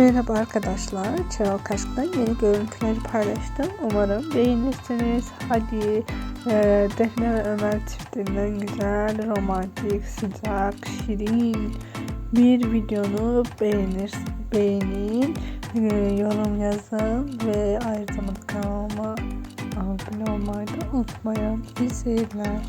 Merhaba arkadaşlar. Çaral Kaşk'tan yeni görüntüleri paylaştım. Umarım beğenirsiniz. Hadi e, Defne ve Ömer çiftinden güzel, romantik, sıcak, şirin bir videonu beğenir, beğenin, e, yorum yazın ve ayrıca kanalıma abone olmayı da unutmayın. İyi seyirler.